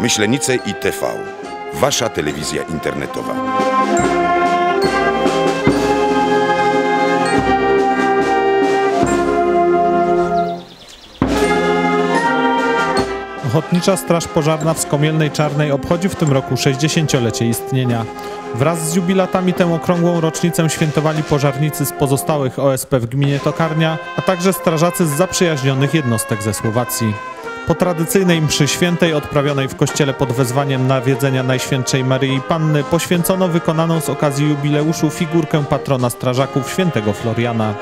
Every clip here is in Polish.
Myślenice i TV. Wasza telewizja internetowa. Ochotnicza Straż Pożarna w Skomielnej Czarnej obchodzi w tym roku 60-lecie istnienia. Wraz z jubilatami tę okrągłą rocznicę świętowali pożarnicy z pozostałych OSP w gminie Tokarnia, a także strażacy z zaprzyjaźnionych jednostek ze Słowacji. Po tradycyjnej mszy świętej odprawionej w kościele pod wezwaniem nawiedzenia Najświętszej Maryi Panny poświęcono wykonaną z okazji jubileuszu figurkę patrona strażaków świętego Floriana.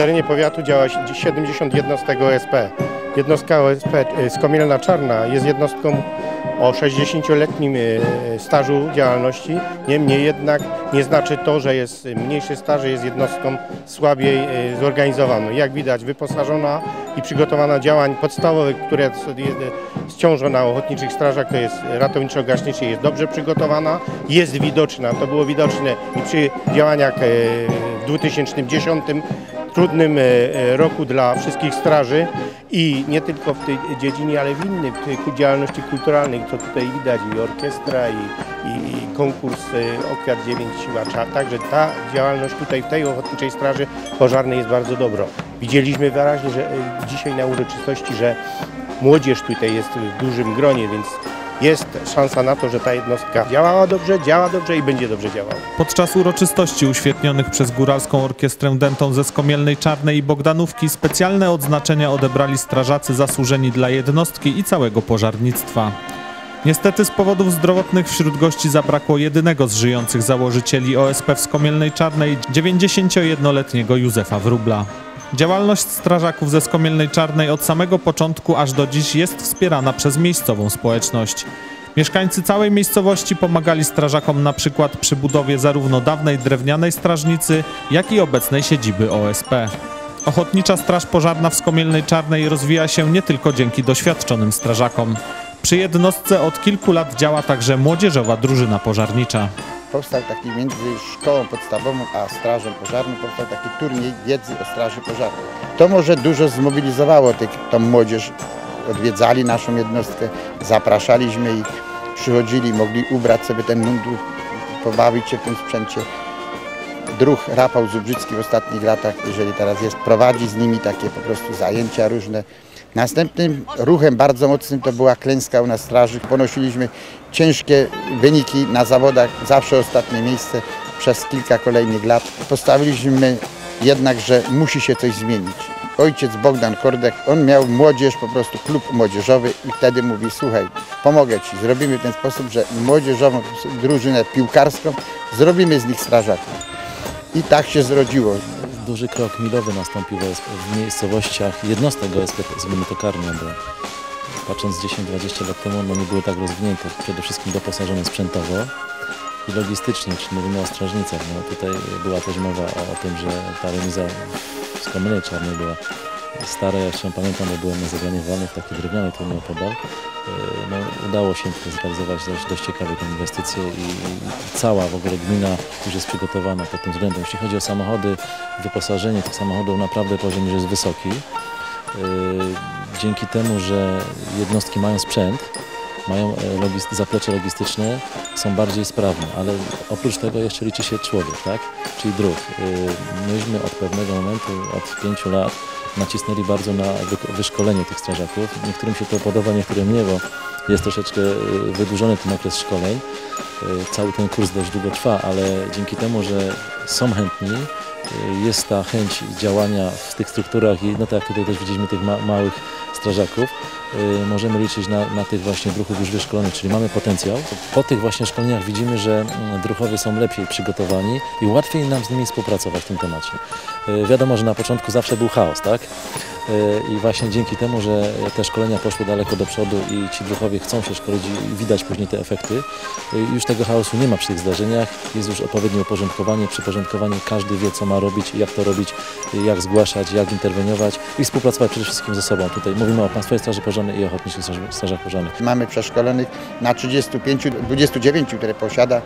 Terenie powiatu działa 70 jednostek OSP. Jednostka OSP e, Skomielna Czarna jest jednostką o 60-letnim e, stażu działalności. Niemniej jednak nie znaczy to, że jest mniejszy staż, jest jednostką słabiej e, zorganizowaną. Jak widać wyposażona i przygotowana działań podstawowych, które ciążą na ochotniczych strażach, to jest ratowniczo-gaśniczy, jest dobrze przygotowana, jest widoczna. To było widoczne i przy działaniach w 2010 trudnym e, e, roku dla wszystkich straży i nie tylko w tej dziedzinie, ale w innych w działalności co tutaj widać i orkiestra i, i, i konkurs e, Okwiat 9 Siłacza. Także ta działalność tutaj w tej Ochotniczej Straży Pożarnej jest bardzo dobra. Widzieliśmy wyraźnie, że dzisiaj na uroczystości, że młodzież tutaj jest w dużym gronie, więc jest szansa na to, że ta jednostka działała dobrze, działa dobrze i będzie dobrze działała. Podczas uroczystości uświetnionych przez Góralską Orkiestrę Dętą ze Skomielnej Czarnej i Bogdanówki specjalne odznaczenia odebrali strażacy zasłużeni dla jednostki i całego pożarnictwa. Niestety z powodów zdrowotnych wśród gości zabrakło jedynego z żyjących założycieli OSP w Skomielnej Czarnej, 91-letniego Józefa Wróbla. Działalność strażaków ze Skomielnej Czarnej od samego początku aż do dziś jest wspierana przez miejscową społeczność. Mieszkańcy całej miejscowości pomagali strażakom na przykład przy budowie zarówno dawnej drewnianej strażnicy, jak i obecnej siedziby OSP. Ochotnicza Straż Pożarna w Skomielnej Czarnej rozwija się nie tylko dzięki doświadczonym strażakom. Przy jednostce od kilku lat działa także młodzieżowa drużyna pożarnicza powstał taki między szkołą podstawową a strażą pożarną, powstał taki turniej wiedzy o straży pożarnej. To może dużo zmobilizowało tych, tą młodzież, odwiedzali naszą jednostkę, zapraszaliśmy i przychodzili, mogli ubrać sobie ten mundur, pobawić się w tym sprzęcie. Druh Rafał Zubrzycki w ostatnich latach, jeżeli teraz jest, prowadzi z nimi takie po prostu zajęcia różne. Następnym ruchem bardzo mocnym to była klęska u nas straży. Ponosiliśmy ciężkie wyniki na zawodach, zawsze ostatnie miejsce przez kilka kolejnych lat. Postawiliśmy jednak, że musi się coś zmienić. Ojciec Bogdan Kordek, on miał młodzież, po prostu klub młodzieżowy i wtedy mówi, słuchaj, pomogę Ci, zrobimy w ten sposób, że młodzieżową drużynę piłkarską, zrobimy z nich strażaków. I tak się zrodziło duży krok milowy nastąpił w miejscowościach jednostek OSP z gminy Tokarnia, bo patrząc 10-20 lat temu one nie były tak rozwinięte, przede wszystkim doposażone sprzętowo i logistycznie, czyli mówimy o strażnicach. No, tutaj była też mowa o, o tym, że ta remiza w Skomynej Czarnej była stare, ja się pamiętam, bo byłem na zagraniu wolnych, taki drewniany to opodal. E, no, udało się zrealizować dość, dość ciekawie tę inwestycję i, cała w ogóle gmina już jest przygotowana pod tym względem. Jeśli chodzi o samochody, wyposażenie tych samochodów naprawdę poziom już jest wysoki. E, dzięki temu, że jednostki mają sprzęt, mają e, zaplecze logistyczne, są bardziej sprawne, ale oprócz tego jeszcze liczy się człowiek, tak? czyli dróg. Myśmy od pewnego momentu, od pięciu lat nacisnęli bardzo na wyszkolenie tych strażaków. Niektórym się to podoba, niektórym nie, bo jest troszeczkę y, wydłużony ten okres szkoleń. Y, cały ten kurs dość długo trwa, ale dzięki temu, że są chętni, y, jest ta chęć działania w tych strukturach i no tak jak tutaj też widzieliśmy tych ma małych strażaków, możemy liczyć na, na tych właśnie druhów już wyszkolonych, czyli mamy potencjał. Po tych właśnie szkoleniach widzimy, że mm, druhowie są lepiej przygotowani i łatwiej nam z nimi współpracować w tym temacie. Y, Wiadomo, że na początku zawsze był chaos, tak? Y, I właśnie dzięki temu, że te szkolenia poszły daleko do przodu i ci druhowie chcą się szkolić i widać później te efekty, y, już tego chaosu nie ma przy tych zdarzeniach, jest już odpowiednie uporządkowanie, przyporządkowanie, każdy wie co ma robić, jak to robić, y, jak zgłaszać, jak interweniować i współpracować przede wszystkim ze sobą. Tutaj mówimy o Państwowej Straży Pożarnej i Ochotniczych Strażach Pożarnych. Mamy przeszkolonych na 35, 29, które posiada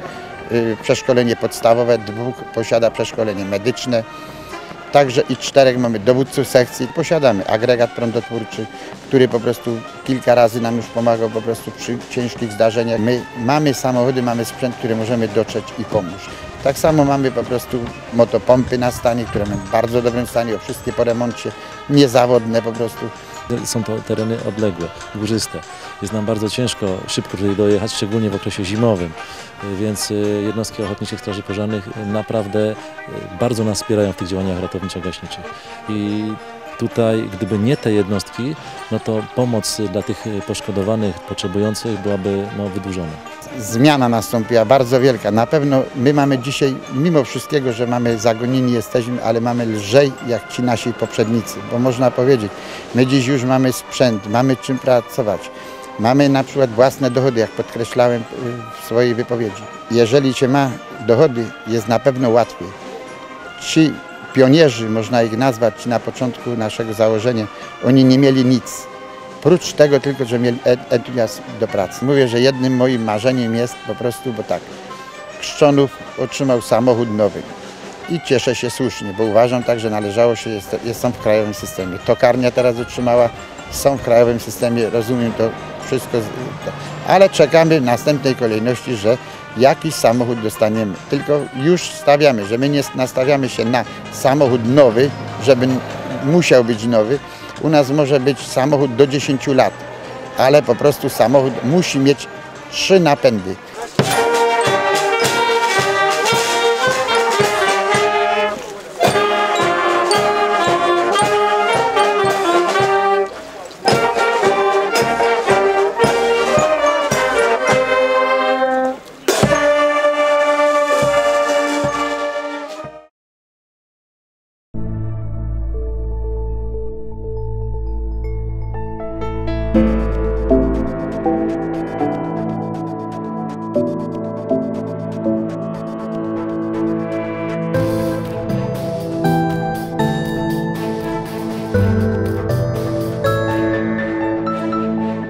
y, przeszkolenie podstawowe, dwóch posiada przeszkolenie medyczne. Także i czterech mamy dowódców sekcji. Posiadamy agregat prądotwórczy, który po prostu kilka razy nam już pomagał po prostu przy ciężkich zdarzeniach. My mamy samochody, mamy sprzęt, który możemy dotrzeć i pomóc. Tak samo mamy po prostu motopompy na stanie, które mamy w bardzo dobrym stanie, o wszystkie po remoncie, niezawodne po prostu. Są to tereny odległe, górzyste. Jest nam bardzo ciężko szybko tutaj dojechać, szczególnie w okresie zimowym. Y, Więc y, jednostki Ochotniczych Straży Pożarnych y, naprawdę bardzo nas wspierają w tych działaniach ratowniczo-gaśniczych. I tutaj, gdyby nie te jednostki, no to pomoc dla tych y, poszkodowanych, potrzebujących byłaby no, wydłużona. zmiana nastąpiła bardzo wielka. Na pewno my mamy dzisiaj, mimo wszystkiego, że mamy zagonieni jesteśmy, ale mamy lżej jak ci nasi poprzednicy, bo można powiedzieć, my dziś już mamy sprzęt, mamy czym pracować. Mamy na przykład własne dochody, jak podkreślałem y, w swojej wypowiedzi. Jeżeli się ma dochody, jest na pewno łatwiej. Ci pionierzy, można ich nazwać, na początku naszego założenia, oni nie mieli nic. Prócz tego tylko, że mieli en- entuzjazm do pracy. Mówię, że jednym moim marzeniem jest po prostu, bo tak, Krzczonów otrzymał samochód nowy i cieszę się słusznie, bo uważam tak, że należało się, jest, jest, są w krajowym systemie. Tokarnia teraz otrzymała, są w krajowym systemie, rozumiem to wszystko, ale czekamy w następnej kolejności, że jakiś samochód dostaniemy. Tylko już stawiamy, że my nie nastawiamy się na samochód nowy, żeby musiał być nowy. U nas może być samochód do 10 lat, ale po prostu samochód musi mieć trzy napędy.